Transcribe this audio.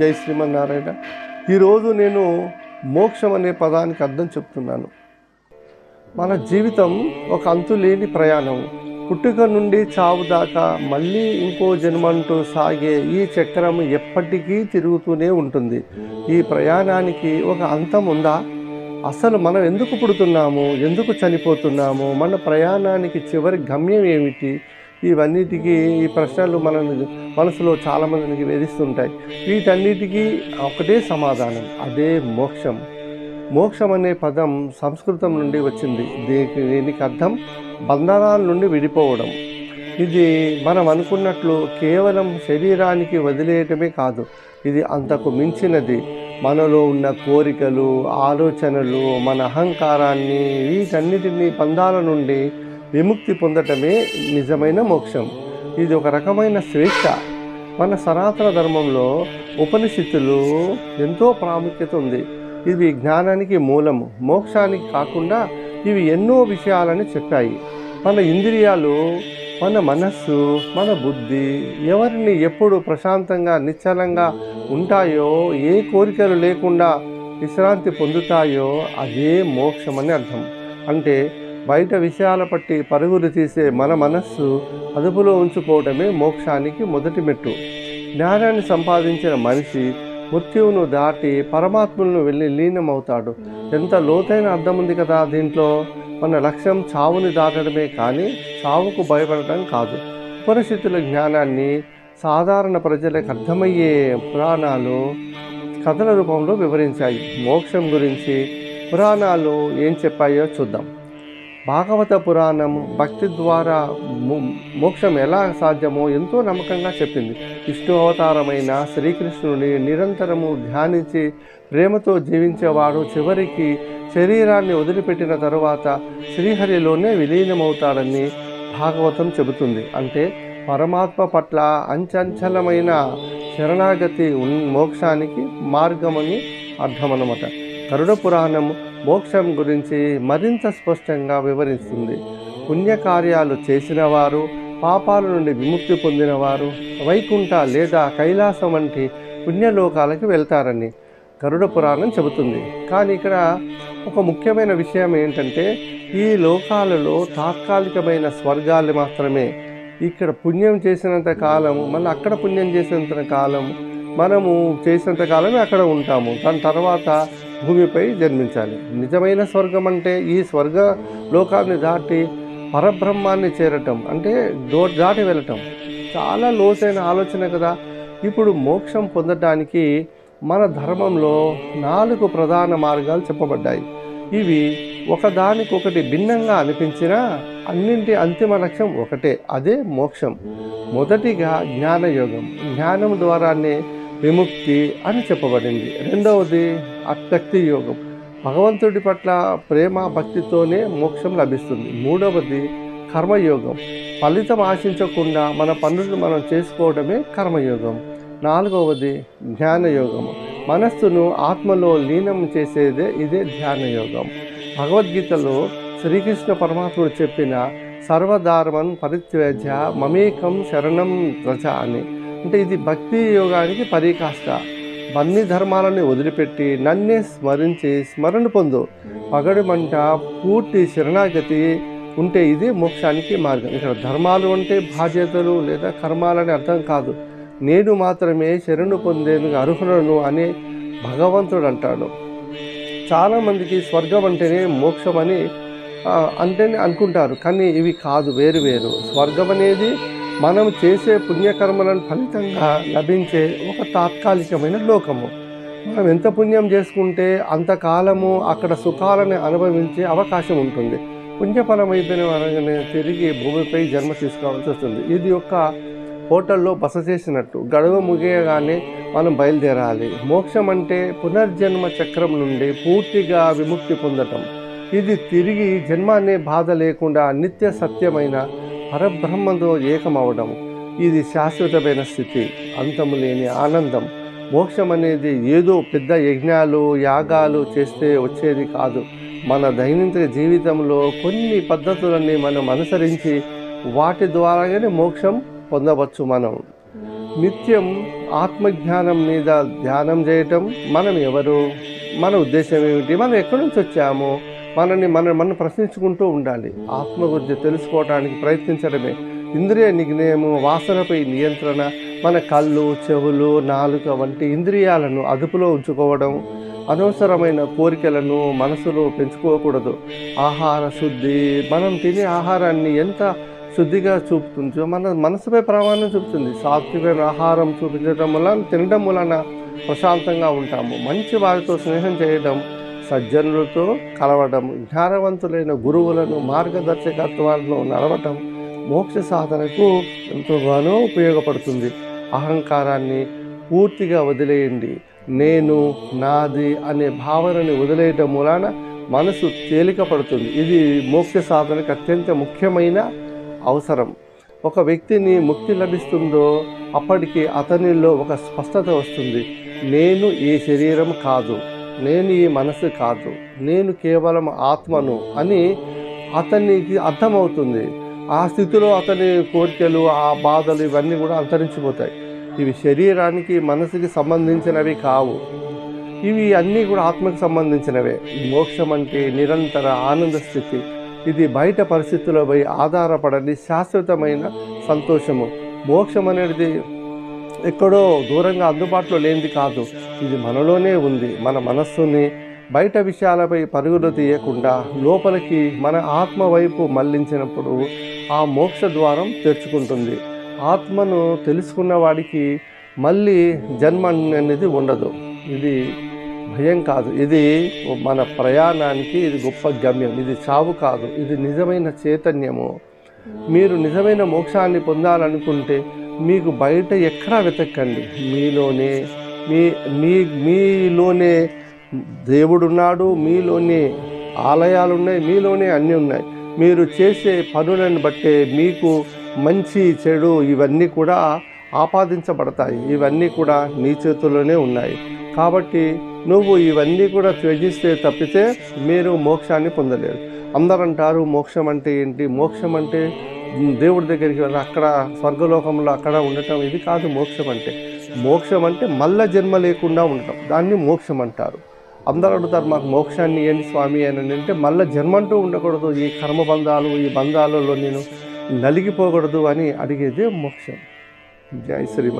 జై శ్రీమన్నారాయణ. ఈరోజు నేను మోక్షం అనే పదానికి అర్థం చెప్తున్నాను. మన జీవితం ఒక అంతులేని ప్రయాణం. పుట్టుక నుండి చావు దాకా మళ్ళీ ఇంకో జన్మంటూ సాగే ఈ చక్రం ఎప్పటికీ తిరుగుతూనే ఉంటుంది. ఈ ప్రయాణానికి ఒక అంతం ఉందా? అసలు మనం ఎందుకు పుడుతున్నాము? ఎందుకు చనిపోతున్నాము? మన ప్రయాణానికి చివరి గమ్యం ఏమిటి? ఇవన్నిటికీ ఈ ప్రశ్నలు మన మనసులో చాలామందికి వేధిస్తుంటాయి. వీటన్నిటికీ ఒకటే సమాధానం అదే మోక్షం. మోక్షం అనే పదం సంస్కృతం నుండి వచ్చింది. దీనికి దీనికి అర్థం? బంధనాల నుండి విడిపోవడం. ఇది మనం అనుకున్నట్లు కేవలం శరీరానికి వదిలేయటమే కాదు ఇది అంతకు మించినది. మనలో ఉన్న కోరికలు ఆలోచనలు మన అహంకారాన్ని వీటన్నిటిని బంధాల నుండి విముక్తి పొందటమే నిజమైన మోక్షం. ఇది ఒక రకమైన స్వేచ్ఛ మన సనాతన ధర్మంలో ఉపనిషత్తులు ఎంతో ప్రాముఖ్యత ఉంది. ఇవి జ్ఞానానికి మూలము మోక్షానికి కాకుండా ఇవి ఎన్నో విషయాలని చెప్పాయి. మన ఇంద్రియాలు మన మనస్సు మన బుద్ధి ఎవరిని ఎప్పుడు ప్రశాంతంగా నిశ్చలంగా ఉంటాయో ఏ కోరికలు లేకుండా విశ్రాంతి పొందుతాయో అదే మోక్షమని అర్థం. అంటే బయట విషయాల పట్టి పరుగులు తీసే మన మనస్సు అదుపులో ఉంచుకోవడమే మోక్షానికి మొదటి మెట్టు. జ్ఞానాన్ని సంపాదించిన మనిషి మృత్యువును దాటి పరమాత్మలను వెళ్ళి లీనమవుతాడు. ఎంత లోతైన అర్థం ఉంది కదా దీంట్లో? మన లక్ష్యం చావుని దాటడమే కానీ చావుకు భయపడటం కాదు. ఉపనిషత్తుల జ్ఞానాన్ని సాధారణ ప్రజలకు అర్థమయ్యే పురాణాలు కథల రూపంలో వివరించాయి. మోక్షం గురించి పురాణాలు ఏం చెప్పాయో చూద్దాం. భాగవత పురాణం భక్తి ద్వారా మోక్షం ఎలా సాధ్యమో ఎంతో నమ్మకంగా చెప్పింది. విష్ణు అవతారమైన శ్రీకృష్ణుని నిరంతరము ధ్యానించి ప్రేమతో జీవించేవాడు చివరికి శరీరాన్ని వదిలిపెట్టిన తరువాత శ్రీహరిలోనే విలీనమవుతాడని భాగవతం చెబుతుంది. అంటే పరమాత్మ పట్ల అంచంచలమైన శరణాగతి ఉన్- మోక్షానికి మార్గమని అర్థమన్నమాట. గరుడ పురాణం మోక్షం గురించి మరింత స్పష్టంగా వివరిస్తుంది. పుణ్యకార్యాలు చేసిన వారు పాపాల నుండి విముక్తి పొందినవారు వైకుంఠ లేదా కైలాసం వంటి పుణ్యలోకాలకి వెళ్తారని గరుడ పురాణం చెబుతుంది. కానీ ఇక్కడ ఒక ముఖ్యమైన విషయం ఏంటంటే ఈ లోకాలలో తాత్కాలికమైన స్వర్గాలు మాత్రమే. ఇక్కడ పుణ్యం చేసినంత కాలం మళ్ళీ అక్కడ పుణ్యం చేసినంత కాలం మనము చేసినంత కాలమే అక్కడ ఉంటాము. దాని తర్వాత భూమిపై జన్మించాలి. నిజమైన స్వర్గం అంటే ఈ స్వర్గ లోకాన్ని దాటి పరబ్రహ్మాన్ని చేరటం అంటే దో దాటి వెళ్ళటం. చాలా లోతైన ఆలోచన కదా. ఇప్పుడు మోక్షం పొందటానికి మన ధర్మంలో నాలుగు ప్రధాన మార్గాలు చెప్పబడ్డాయి. ఇవి ఒకదానికొకటి భిన్నంగా అనిపించినా అన్నింటి అంతిమ లక్ష్యం ఒకటే అదే మోక్షం. మొదటిగా జ్ఞానయోగం. జ్ఞానం ద్వారానే విముక్తి అని చెప్పబడింది. రెండవది అత్యక్తి యోగం. భగవంతుడి పట్ల ప్రేమ భక్తితోనే మోక్షం లభిస్తుంది. మూడవది కర్మయోగం. ఫలితం ఆశించకుండా మన పనులను మనం చేసుకోవడమే కర్మయోగం. నాలుగవది ధ్యానయోగం. మనస్సును ఆత్మలో లీనం చేసేదే ఇదే ధ్యానయోగం. భగవద్గీతలో శ్రీకృష్ణ పరమాత్ముడు చెప్పిన సర్వధార్మన్ పరిత్యజ మమేకం శరణం రచ అని. అంటే ఇది భక్తి యోగానికి పరీకాష్ట అన్ని ధర్మాలని వదిలిపెట్టి నన్నే స్మరించి స్మరణ పొందు. పగడు మంట పూర్తి శరణాగతి ఉంటే ఇది మోక్షానికి మార్గం. ఇక్కడ ధర్మాలు అంటే బాధ్యతలు లేదా కర్మాలని అర్థం కాదు. నేను మాత్రమే శరణు పొందేందుకు అర్హులను అని భగవంతుడు అంటాడు. చాలామందికి స్వర్గం అంటేనే మోక్షం అని అంటేనే అనుకుంటారు. కానీ ఇవి కాదు వేరు వేరు. స్వర్గం అనేది మనం చేసే పుణ్యకర్మలను ఫలితంగా లభించే ఒక తాత్కాలికమైన లోకము. మనం ఎంత పుణ్యం చేసుకుంటే అంతకాలము అక్కడ సుఖాలను అనుభవించే అవకాశం ఉంటుంది. పుణ్యఫలం అయిపోయిన వరగానే తిరిగి భూమిపై జన్మ తీసుకోవాల్సి వస్తుంది. ఇది ఒక హోటల్లో బస చేసినట్టు. గడువు ముగియగానే మనం బయలుదేరాలి. మోక్షం అంటే పునర్జన్మ చక్రం నుండి పూర్తిగా విముక్తి పొందటం. ఇది తిరిగి జన్మ అనే బాధ లేకుండా నిత్య సత్యమైన పరబ్రహ్మంతో ఏకమవడం. ఇది శాశ్వతమైన స్థితి. అంతము లేని ఆనందం. మోక్షం అనేది ఏదో పెద్ద యజ్ఞాలు యాగాలు చేస్తే వచ్చేది కాదు. మన దైనందిన జీవితంలో కొన్ని పద్ధతులని మనం అనుసరించి వాటి ద్వారాగానే మోక్షం పొందవచ్చు మనం. నిత్యం ఆత్మజ్ఞానం మీద ధ్యానం చేయటం మనం ఎవరు? మన ఉద్దేశం ఏమిటి? మనం ఎక్కడి నుంచి వచ్చాము? మనని మనం మనం ప్రశ్నించుకుంటూ ఉండాలి. ఆత్మ గురించి తెలుసుకోవడానికి ప్రయత్నించడమే. ఇంద్రియ నిగ్నయము వాసనపై నియంత్రణ మన కళ్ళు చెవులు నాలుక వంటి ఇంద్రియాలను అదుపులో ఉంచుకోవడం అనవసరమైన కోరికలను మనసులో పెంచుకోకూడదు. ఆహార శుద్ధి మనం తినే ఆహారాన్ని ఎంత శుద్ధిగా చూపుతుందో మన మనసుపై ప్రమాణం చూపుతుంది. సాత్వికమైన ఆహారం చూపించడం వలన తినడం వలన ప్రశాంతంగా ఉంటాము. మంచి వారితో స్నేహం చేయడం సజ్జనులతో కలవడం జ్ఞానవంతులైన గురువులను మార్గదర్శకత్వాలను నడవటం మోక్ష సాధనకు ఎంతగానో ఉపయోగపడుతుంది. అహంకారాన్ని పూర్తిగా వదిలేయండి. నేను నాది అనే భావనని వదిలేయటం మూలాన మనసు తేలిక పడుతుంది ఇది మోక్ష సాధనకు అత్యంత ముఖ్యమైన అవసరం. ఒక వ్యక్తిని ముక్తి లభిస్తుందో అప్పటికి అతనిలో ఒక స్పష్టత వస్తుంది. నేను ఈ శరీరం కాదు. నేను ఈ మనసు కాదు నేను కేవలం ఆత్మను అని అతనికి అర్థమవుతుంది. ఆ స్థితిలో అతని కోరికలు ఆ బాధలు ఇవన్నీ కూడా అంతరించిపోతాయి. ఇవి శరీరానికి మనసుకి సంబంధించినవి కావు. ఇవి అన్నీ కూడా ఆత్మకు సంబంధించినవే. మోక్షం అంటే నిరంతర ఆనంద స్థితి. ఇది బయట పరిస్థితులపై ఆధారపడని శాశ్వతమైన సంతోషము. మోక్షం అనేది ఎక్కడో దూరంగా అందుబాటులో లేనిది కాదు. ఇది మనలోనే ఉంది. మన మనస్సుని బయట విషయాలపై పరుగులు తీయకుండా లోపలికి మన ఆత్మ వైపు మళ్ళించినప్పుడు ఆ మోక్ష ద్వారం తెరుచుకుంటుంది. ఆత్మను తెలుసుకున్న వాడికి మళ్ళీ జన్మ అనేది ఉండదు. ఇది భయం కాదు. ఇది మన ప్రయాణానికి ఇది గొప్ప గమ్యం. ఇది చావు కాదు. ఇది నిజమైన చైతన్యము. మీరు నిజమైన మోక్షాన్ని పొందాలనుకుంటే మీకు బయట ఎక్కడా వెతకండి. మీలోనే మీ మీ మీలోనే దేవుడున్నాడు మీలోనే ఆలయాలు ఉన్నాయి మీలోనే అన్నీ ఉన్నాయి మీరు చేసే పనులను బట్టే మీకు మంచి చెడు ఇవన్నీ కూడా ఆపాదించబడతాయి. ఇవన్నీ కూడా నీ చేతుల్లోనే ఉన్నాయి. కాబట్టి నువ్వు ఇవన్నీ కూడా త్యజిస్తే తప్పితే మీరు మోక్షాన్ని పొందలేరు. అందరంటారు మోక్షం అంటే ఏంటి? మోక్షం అంటే దేవుడి దగ్గరికి వెళ్ళి అక్కడ స్వర్గలోకంలో అక్కడ ఉండటం ఇది కాదు మోక్షం అంటే. మోక్షం అంటే మల్ల జన్మ లేకుండా ఉండటం. దాన్ని మోక్షం అంటారు. అందరూ అడుగుతారు మాకు మోక్షాన్ని ఏంటి స్వామి? అని అంటే మళ్ళీ జన్మ అంటూ ఉండకూడదు. ఈ కర్మబంధాలు ఈ బంధాలలో నేను నలిగిపోకూడదు అని అడిగేదే మోక్షం. జై శ్రీమ